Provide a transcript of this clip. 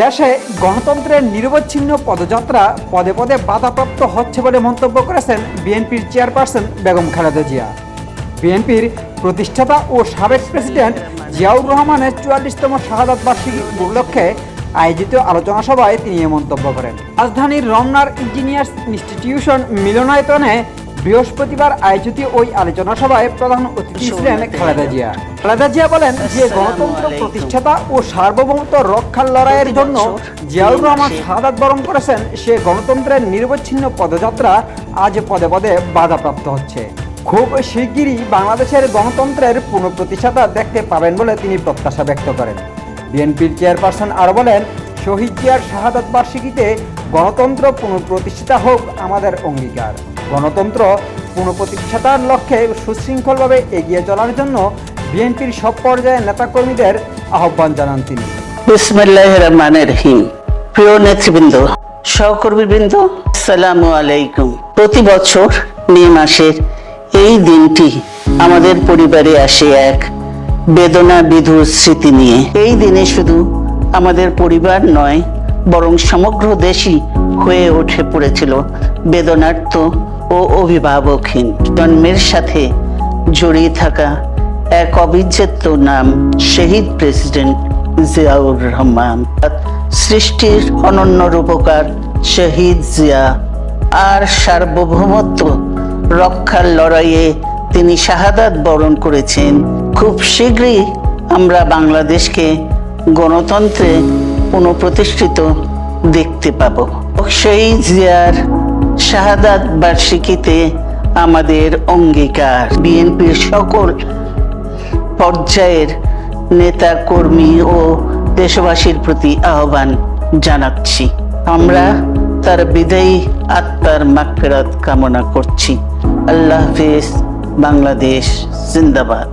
দেশে গণতন্ত্রের নিরবচ্ছিন্ন পদযাত্রা পদে পদে বাধাপ্রাপ্ত হচ্ছে বলে মন্তব্য করেছেন বিএনপির চেয়ারপারসন বেগম খালেদা জিয়া। বিএনপির প্রতিষ্ঠাতা ও সাবেক প্রেসিডেন্ট জিয়াউর রহমানের চুয়াল্লিশতম শাহাদাত বার্ষিকী উপলক্ষে আয়োজিত আলোচনা সভায় তিনি এ মন্তব্য করেন। রাজধানীর রমনার ইঞ্জিনিয়ার্স ইনস্টিটিউশন মিলনায়তনে বৃহস্পতিবার আয়োজিত ওই আলোচনা সভায় প্রধান অতিথি ছিলেন খালেদা জিয়া। খালেদা জিয়া বলেন যে গণতন্ত্র প্রতিষ্ঠাতা ও সার্বভৌমত্ব রক্ষার লড়াইয়ের জন্য জিয়াউর রহমান শাহাদাত বরণ করেছেন সে গণতন্ত্রের নিরবচ্ছিন্ন পদযাত্রা আজ পদে পদে বাধাপ্রাপ্ত হচ্ছে। খুব শিগগিরই বাংলাদেশের গণতন্ত্রের পুনঃপ্রতিষ্ঠাতা দেখতে পাবেন বলে তিনি প্রত্যাশা ব্যক্ত করেন। বিএনপির চেয়ারপারসন আরও বলেন শহীদ জিয়ার শাহাদাত বার্ষিকীতে গণতন্ত্র পুনঃপ্রতিষ্ঠিতা হোক আমাদের অঙ্গীকার। গণতন্ত্র পুনঃপ্রতিষ্ঠাতার লক্ষ্যে সুশৃঙ্খলভাবে এগিয়ে চলার জন্য বিএনপির সব পর্যায়ের নেতাকর্মীদের আহ্বান জানান তিনি। প্রিয় নেতৃবৃন্দ, সহকর্মীবৃন্দ, আসসালামু আলাইকুম। প্রতি বছর মে মাসের এই দিনটি আমাদের পরিবারে আসে এক বেদনা বিধুর স্মৃতি নিয়ে। এই দিনে শুধু আমাদের পরিবার নয়, বরং সমগ্র দেশই হয়ে উঠে পড়েছিল বেদনার্থ ও অভিভাবকহীন জন্মের সাথে জড়িয়ে থাকা এক অবিচ্ছেদ্য নাম শহীদ প্রেসিডেন্ট জিয়াউর রহমান। সৃষ্টির অনন্য রূপকার শহীদ জিয়া আর সার্বভৌমত্ব রক্ষার লড়াইয়ে তিনি শাহাদাত বরণ করেছেন। খুব শীঘ্রই আমরা বাংলাদেশকে গণতন্ত্রে পুনঃপ্রতিষ্ঠিত দেখতে পাব। শহীদ জিয়ার শাহাদাত বার্ষিকীতে আমাদের অঙ্গীকার। বিএনপির সকল পর্যায়ের নেতা কর্মী ও দেশবাসীর প্রতি আহ্বান জানাচ্ছি। আমরা তার বিদায়ী আত্মার মাগফিরাত কামনা করছি। আল্লাহ হাফিজ, বাংলাদেশ জিন্দাবাদ।